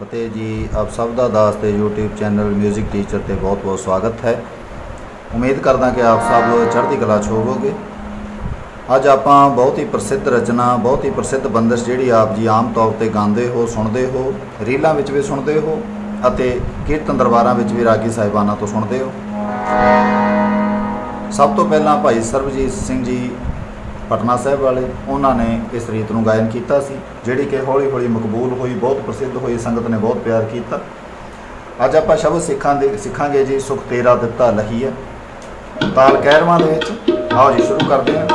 ਫਤਿਹ ਜੀ। ਆਪ ਸਭ ਦਾ ਦਾਸ ਤੇ YouTube ਚੈਨਲ 뮤직 ਟੀਚਰ ਤੇ ਬਹੁਤ-ਬਹੁਤ ਸਵਾਗਤ ਹੈ। ਉਮੀਦ ਕਰਦਾ ਕਿ ਆਪ ਸਭ ਚੜ੍ਹਦੀ ਕਲਾ 'ਚ ਹੋਵੋਗੇ। ਅੱਜ ਆਪਾਂ ਬਹੁਤ ਹੀ ਪ੍ਰਸਿੱਧ ਰਚਨਾ, ਬਹੁਤ ਹੀ ਪ੍ਰਸਿੱਧ ਬੰਦਸ਼ ਜਿਹੜੀ ਆਪ ਜੀ ਆਮ ਤੌਰ ਤੇ ਗਾਉਂਦੇ ਹੋ, ਸੁਣਦੇ ਹੋ, ਰੀਲਾਂ ਵਿੱਚ ਵੀ ਸੁਣਦੇ ਹੋ ਅਤੇ ਕੀਰਤਨ ਦਰਬਾਰਾਂ ਵਿੱਚ ਵੀ ਰਾਗੀ ਸਾਹਿਬਾਨਾਂ ਤੋਂ ਸੁਣਦੇ ਹੋ। ਸਭ ਤੋਂ ਪਹਿਲਾਂ ਭਾਈ ਸਰਬਜੀਤ ਸਿੰਘ ਜੀ ਪਟਨਾ ਸਾਹਿਬ ਵਾਲੇ, ਉਹਨਾਂ ਨੇ ਇਸ ਰੀਤ ਨੂੰ ਗਾਇਨ ਕੀਤਾ ਸੀ, ਜਿਹੜੀ ਕਿ ਹੌਲੀ ਹੌਲੀ ਮਕਬੂਲ ਹੋਈ, ਬਹੁਤ ਪ੍ਰਸਿੱਧ ਹੋਈ, ਸੰਗਤ ਨੇ ਬਹੁਤ ਪਿਆਰ ਕੀਤਾ। ਅੱਜ ਆਪਾਂ ਸ਼ਬਦ ਸਿੱਖਾਂ ਦੇ ਸਿੱਖਾਂਗੇ ਜੀ, ਸੁਖ ਤੇਰਾ ਦਿੱਤਾ ਲਹੀ ਹੈ। ਤਾਲ ਕਹਿਰਵਾਂ ਦੇ ਵਿੱਚ, ਆਓ ਜੀ, ਸ਼ੁਰੂ ਕਰਦੇ ਹਾਂ।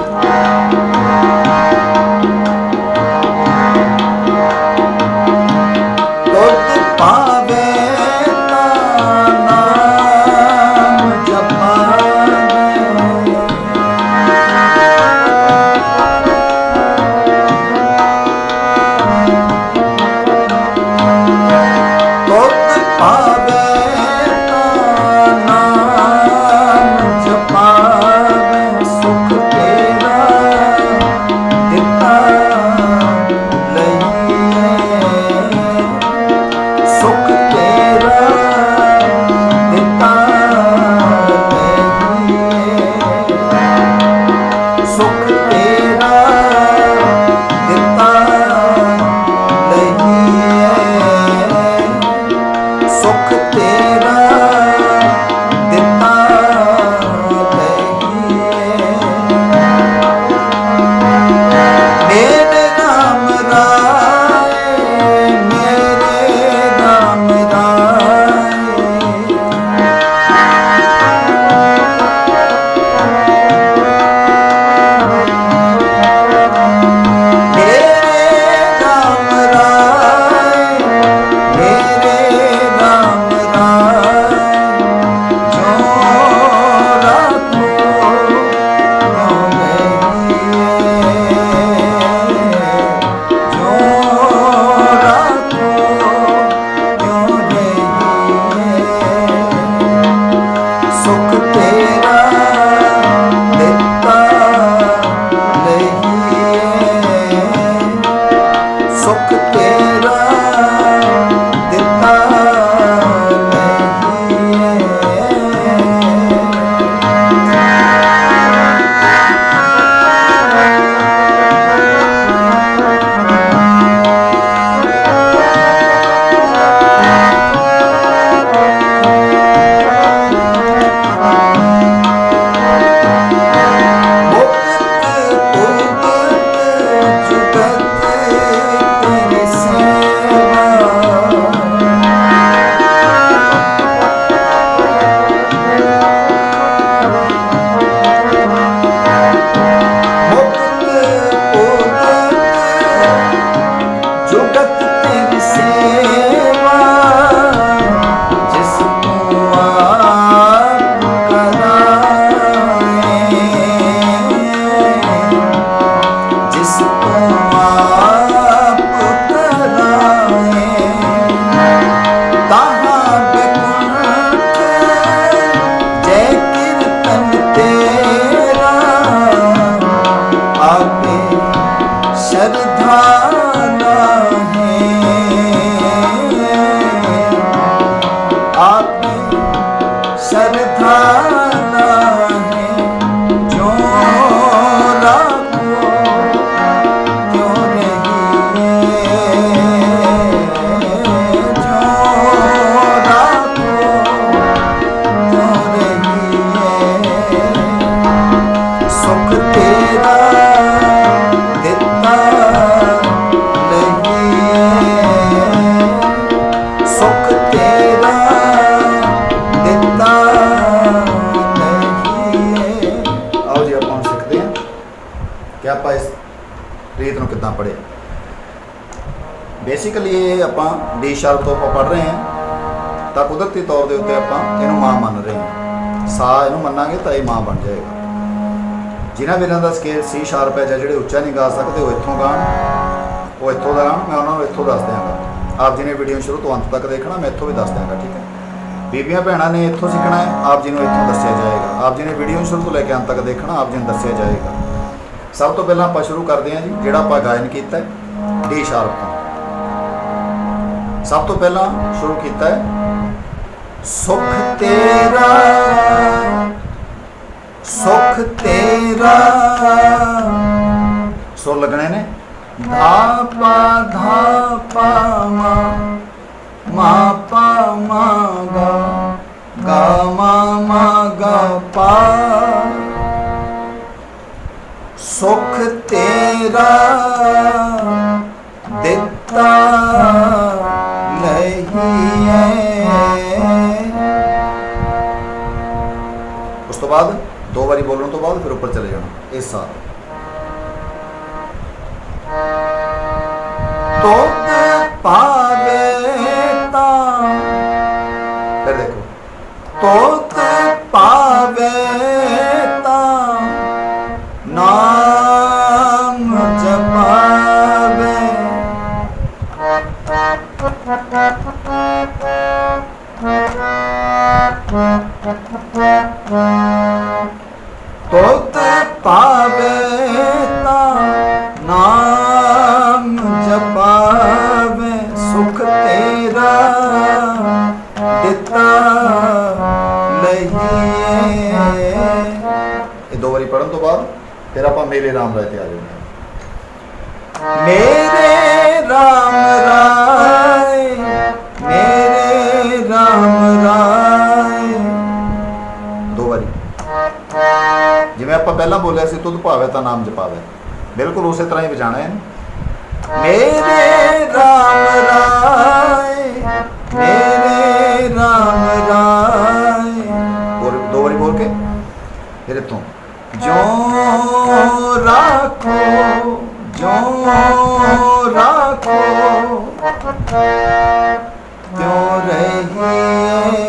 ਇਸ ਰੀਤ ਨੂੰ ਕਿੱਦਾਂ ਪੜ੍ਹੇ ਬੇਸਿਕਲੀ ਇਹ ਆਪਾਂ ਡੀ ਸ਼ਾਰਪ ਤੋਂ ਆਪਾਂ ਪੜ੍ਹ ਰਹੇ ਹਾਂ, ਤਾਂ ਕੁਦਰਤੀ ਤੌਰ ਦੇ ਉੱਤੇ ਆਪਾਂ ਇਹਨੂੰ ਮਾਂ ਮੰਨ ਰਹੇ ਹਾਂ। ਸਾ ਇਹਨੂੰ ਮੰਨਾਂਗੇ ਤਾਂ ਇਹ ਮਾਂ ਬਣ ਜਾਏਗਾ। ਜਿਨ੍ਹਾਂ ਵੀਰਾਂ ਦਾ ਸਕੇਲ ਸੀ ਸ਼ਾਰਪ ਹੈ ਜਾਂ ਜਿਹੜੇ ਉੱਚਾ ਨਹੀਂ ਗਾ ਸਕਦੇ, ਉਹ ਇੱਥੋਂ ਗਾਣ, ਉਹ ਇੱਥੋਂ ਦਾ ਗਾਣ ਮੈਂ ਉਹਨਾਂ ਨੂੰ ਇੱਥੋਂ ਦੱਸ ਦਿਆਂਗਾ। ਆਪ ਜੀ ਨੇ ਵੀਡੀਓ ਸ਼ੁਰੂ ਤੋਂ ਅੰਤ ਤੱਕ ਦੇਖਣਾ, ਮੈਂ ਇੱਥੋਂ ਵੀ ਦੱਸ ਦਿਆਂਗਾ, ਠੀਕ ਹੈ? ਬੀਬੀਆਂ ਭੈਣਾਂ ਨੇ ਇੱਥੋਂ ਸਿੱਖਣਾ ਹੈ, ਆਪ ਜੀ ਨੂੰ ਇੱਥੋਂ ਦੱਸਿਆ ਜਾਏਗਾ। ਆਪ ਜੀ ਨੇ ਵੀਡੀਓ ਸ਼ੁਰੂ ਤੋਂ ਲੈ ਕੇ ਅੰਤ ਤੱਕ ਦੇਖਣਾ, ਆਪ ਜੀ ਨੂੰ ਦੱਸਿਆ ਜਾਏਗਾ। ਸਭ ਤੋਂ ਪਹਿਲਾਂ ਆਪਾਂ ਸ਼ੁਰੂ ਕਰਦੇ ਹਾਂ ਜੀ, ਜਿਹੜਾ ਆਪਾਂ ਗਾਇਨ ਕੀਤਾ ਹੈ, ਡੀ ਸ਼ਾਰਪ ਤੋਂ। ਸਭ ਤੋਂ ਪਹਿਲਾਂ ਸ਼ੁਰੂ ਕੀਤਾ ਹੈ, ਸੁਖ ਤੇਰਾ ਸੁਖ ਤੇਰਾ। ਸੁਰ ਲੱਗਣੇ ਨੇ। ਧਾ ਪਾ ਧਾ ਪਾ ਮਾ ਮਾ ਪਾ ਮਾ ਗਾ ਗਾ ਮਾ ਮਾ ਗਾ ਪਾ। ਸੁਖ ਤੇਰਾ ਦਿੱਤਾ ਲਈਏ ਉਸ ਤੋਂ ਬਾਅਦ ਦੋ ਵਾਰੀ ਬੋਲਣ ਤੋਂ ਬਾਅਦ ਫਿਰ ਉੱਪਰ ਚਲੇ ਜਾਣਾ ਇਸ ਸਾਲ ਤੋਤ ਪਾਵੇ ਜਪਾਵੇ ਤੋਤ ਪਾਵੇ ਤਾਂ ਨਾਮ ਜਪਾਵੇ, ਸੁਖ ਤੇਰਾ ਦਿੱਤਾ ਲਈਏ। ਇਹ ਦੋ ਵਾਰੀ ਪੜਨ ਤੋਂ ਬਾਅਦ ਫਿਰ ਆਪਾਂ ਮੇਰੇ ਰਾਮ ਰਾਏ ਤੇ ਆ ਜਾਂਦੇ ਮੇਰੇ ਰਾਮ ਰਾਏ ਮੇਰੇ ਰਾਮ ਰਾਏ। ਦੋ ਵਾਰੀ। ਜਿਵੇਂ ਆਪਾਂ ਪਹਿਲਾਂ ਬੋਲਿਆ ਸੀ ਤੁਧ ਭਾਵੇ ਤਾਂ ਨਾਮ ਜਪਾਵੇ। ਬਿਲਕੁਲ ਉਸੇ ਤਰ੍ਹਾਂ ਹੀ ਵਜਾਣਾ ਹੈ ਮੇਰੇ ਰਾਮ ਰਾਏ ਮੇਰੇ ਰਾਮ ਰਾਏ। ਹੋਰ ਦੋ ਵਾਰੀ ਬੋਲ ਕੇ। ਫਿਰ ਇੱਥੋਂ। ਜੋ ਰਾਖੋ ਜੋ ਰਾਖੋ ਤਿਉ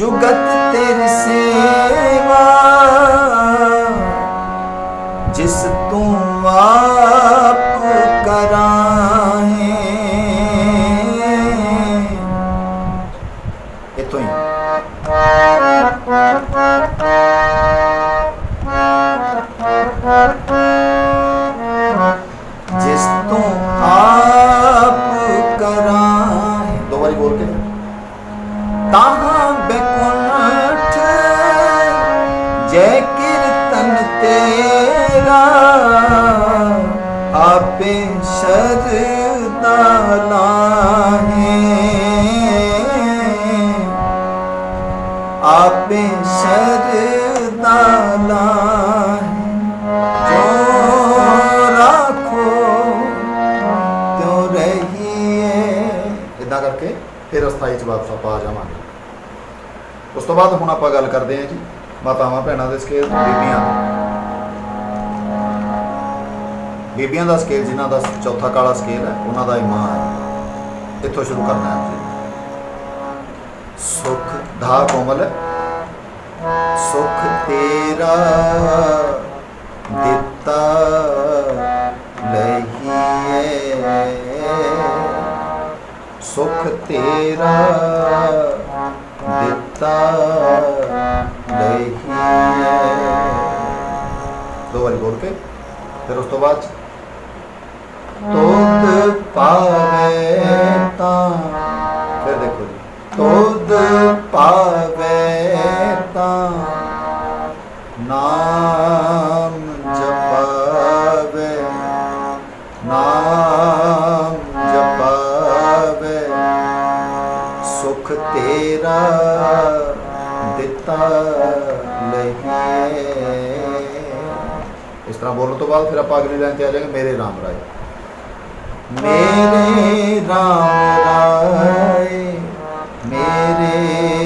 ਜੁਗਤ ਤੇਰੀ ਸੇਵਾ ਆਪੇ ਸ਼ਰਦਾ ਲਾਹੇ। ਜੋ ਰਾਖੋ? ਤਿਉ ਰਹੀਏ? ਇਦਾਂ ਕਰਕੇ ਫਿਰ ਅਸਥਾਈ ਚ ਵਾਪਸ ਆਪਾਂ ਆ ਜਾਵਾਂਗੇ। ਉਸ ਤੋਂ ਬਾਅਦ ਹੁਣ ਆਪਾਂ ਗੱਲ ਕਰਦੇ ਹਾਂ ਜੀ, ਮਾਤਾਵਾਂ ਭੈਣਾਂ ਦੇ ਸਕੇਲ ਬੀਬੀਆਂ ਬੀਬੀਆਂ ਦਾ ਸਕੇਲ ਜਿਨ੍ਹਾਂ ਦਾ ਚੌਥਾ ਕਾਲਾ ਸਕੇਲ ਹੈ, ਉਹਨਾਂ ਦਾ ਇਮਾਂ ਹੈ ਇੱਥੋਂ ਸ਼ੁਰੂ ਕਰਨਾ ਹੈ। ਜੀ ਸੁਖ ਧਾ ਕੋਮਲ, ਸੁਖ ਤੇਰਾ ਦਿੱਤਾ ਲਈਏ ਸੁਖ ਤੇਰਾ ਦਿੱਤਾ ਲਈਏ ਦੋ ਵਾਰੀ ਬੋਲ ਕੇ, ਫਿਰ ਉਸ ਤੋਂ ਬਾਅਦ ਤੁਧ ਪਾਵੇ ਤਾਂ, ਫਿਰ ਦੇਖੋ ਜੀ ਤੁਧ ਪਾਵੇ ਤਾਂ, ਨਾਮ ਜਪਾਵੇ ਨਾਮ ਜਪਾਵੇ। ਸੁਖ ਤੇਰਾ ਦਿੱਤਾ ਲਈਏ ਇਸ ਤਰ੍ਹਾਂ ਬੋਲਣ ਤੋਂ ਬਾਅਦ ਫਿਰ ਆਪਾਂ ਅਗਲੀ ਲਾਈਨ ਤੇ ਆ ਜਾਵਾਂਗੇ, ਮੇਰੇ ਰਾਮ ਰਾਏ। ਮੇਰੇ ਰਾਮ ਰਾਏ। ਮੇਰੇ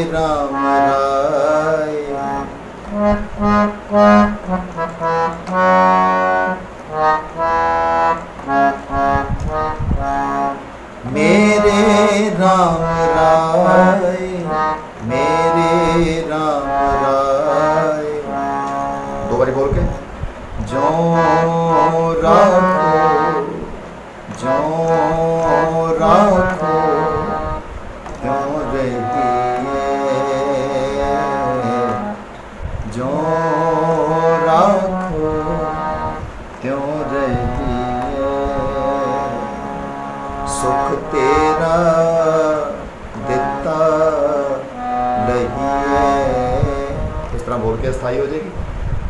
ਤਰ੍ਹਾਂ ਬੋਲ ਕੇ ਸਥਾਈ ਹੋ ਜਾਏਗੀ?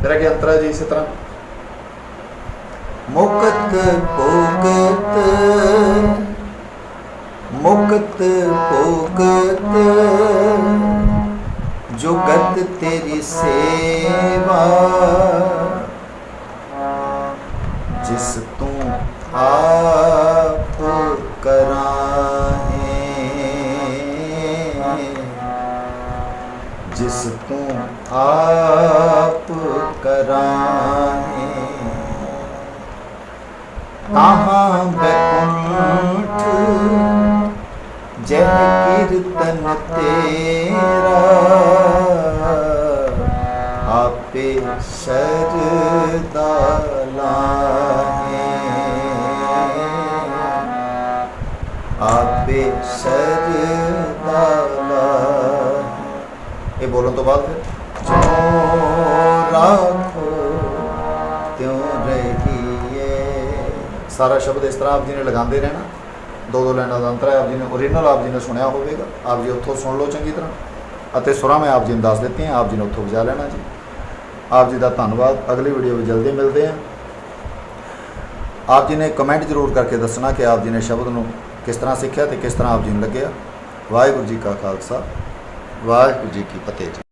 ਫਿਰ ਅੱਗੇ ਅੰਤਰਾ ਜੀ ਇਸੇ ਤਰ੍ਹਾਂ? ਮੁਕਤ ਭੋਗਤ ਮੁਕਤ ਭੋਗਤ, ਜੁਗਤ ਤੇਰੀ ਸੇਵਾ, ਜਿਸ ਤੂੰ ਆਪ ਕਰਾਹੇ, ਜਿਸ ਤੂੰ ਆਪ ਕਰਾਹੇ। ਤਾਹਾਂ ਬੈਕੁੰਠ ਜਹ ਕੀਰਤਨ ਤੇਰਾ। ਆਪੇ ਸ਼ਰਦਾ ਲਾਹੇ। ਆਪੇ ਸ਼ਰਦਾ ਲਾਹੇ। ਇਹ ਬੋਲਣ ਤੋਂ ਬਾਅਦ ਸਾਰਾ ਸ਼ਬਦ ਇਸ ਤਰ੍ਹਾਂ ਆਪ ਜੀ ਨੇ ਲਗਾਉਂਦੇ ਰਹਿਣਾ ਦੋ ਦੋ ਲਾਈਨਾਂ ਦਾ ਅੰਤਰ ਹੈ ਆਪ ਜੀ ਨੇ ਓਰੀਜਨਲ ਆਪ ਜੀ ਨੇ ਸੁਣਿਆ ਹੋਵੇਗਾ ਆਪ ਜੀ ਉੱਥੋਂ ਸੁਣ ਲਓ ਚੰਗੀ ਤਰ੍ਹਾਂ ਅਤੇ ਸੁਰਾਂ ਮੈਂ ਆਪ ਜੀ ਨੂੰ ਦੱਸ ਦਿੱਤੀਆਂ ਆਪ ਜੀ ਨੇ ਉੱਥੋਂ ਵਜਾ ਲੈਣਾ ਜੀ ਆਪ ਜੀ ਦਾ ਧੰਨਵਾਦ ਅਗਲੀ ਵੀਡੀਓ ਵਿੱਚ ਜਲਦੀ ਮਿਲਦੇ ਹਾਂ ਆਪ ਜੀ ਨੇ ਕਮੈਂਟ ਜ਼ਰੂਰ ਕਰਕੇ ਦੱਸਣਾ ਕਿ ਆਪ ਜੀ ਨੇ ਸ਼ਬਦ ਨੂੰ ਕਿਸ ਤਰ੍ਹਾਂ ਸਿੱਖਿਆ ਤੇ ਕਿਸ ਤਰ੍ਹਾਂ ਆਪ ਜੀ ਨੂੰ ਲੱਗਿਆ ਵਾਹਿਗੁਰੂ ਜੀ ਕਾ ਖਾਲਸਾ ਵਾਹਿਗੁਰੂ ਜੀ ਕੀ ਫਤਿਹ ਜੀ